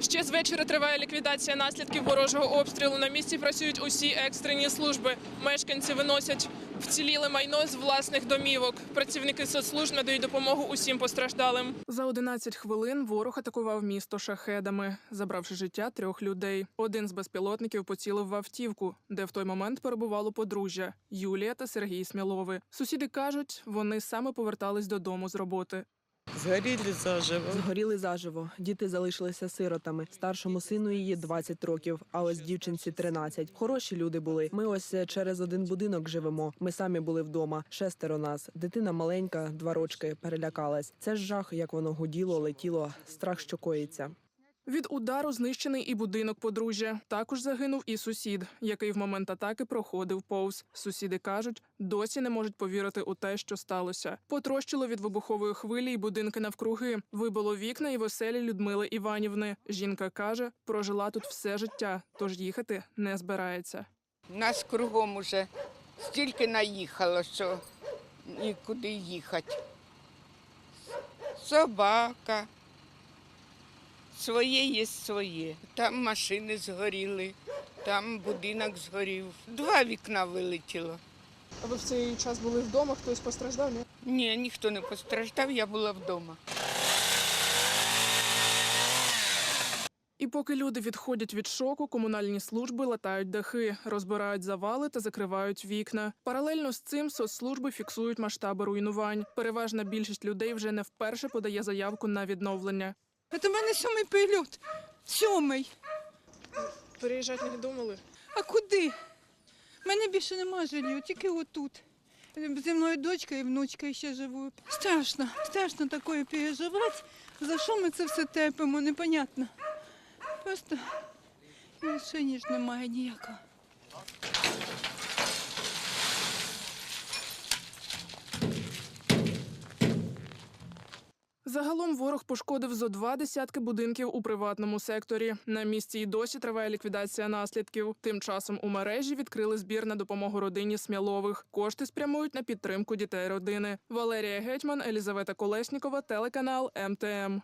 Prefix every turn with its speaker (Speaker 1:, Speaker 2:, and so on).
Speaker 1: Ще з вечора триває ліквідація наслідків ворожого обстрілу. На місці працюють усі екстрені служби. Мешканці виносять вціліле майно з власних домівок. Працівники соцслужб надають допомогу усім постраждалим. За 11 хвилин ворог атакував місто шахедами, забравши життя трьох людей. Один з безпілотників поцілив в автівку, де в той момент перебувало подружжя Юлія та Сергій Смілови. Сусіди кажуть, вони саме повертались додому з роботи.
Speaker 2: Згоріли заживо.
Speaker 3: Згоріли заживо. Діти залишилися сиротами. Старшому сину її 20 років, а ось дівчинці 13. Хороші люди були. Ми ось е, через один будинок живемо. Ми самі були вдома. Шестеро нас. Дитина маленька, два рочки, перелякалась. Це ж жах, як воно гуділо, летіло. Страх, що коїться.
Speaker 1: Від удару знищений і будинок подружжя. Також загинув і сусід, який в момент атаки проходив повз. Сусіди кажуть, досі не можуть повірити у те, що сталося. Потрощило від вибухової хвилі й будинки навкруги. Вибило вікна і веселі Людмили Іванівни. Жінка каже, прожила тут все життя, тож їхати не збирається.
Speaker 4: Нас кругом уже стільки наїхало, що нікуди їхати. Собака. Своє є своє. Там машини згоріли, там будинок згорів. Два вікна вилетіло.
Speaker 1: А ви в цей час були вдома? Хтось постраждав? Ні?
Speaker 4: Ні, ніхто не постраждав, я була вдома.
Speaker 1: І поки люди відходять від шоку, комунальні служби латають дахи, розбирають завали та закривають вікна. Паралельно з цим соцслужби фіксують масштаби руйнувань. Переважна більшість людей вже не вперше подає заявку на відновлення.
Speaker 5: Це в мене сьомий прильот. Сьомий.
Speaker 1: Переїжджати не думали.
Speaker 5: А куди? У мене більше немає жилья, тільки отут. Зі мною дочка і внучка ще живуть. Страшно, страшно таке переживати. За що ми це все терпимо, непонятно. Просто рішення ж немає ніякого.
Speaker 1: Загалом ворог пошкодив зо два десятки будинків у приватному секторі. На місці й досі триває ліквідація наслідків. Тим часом у мережі відкрили збір на допомогу родині Смілових. Кошти спрямують на підтримку дітей родини. Валерія Гетьман, Елізавета Колеснікова, телеканал МТМ.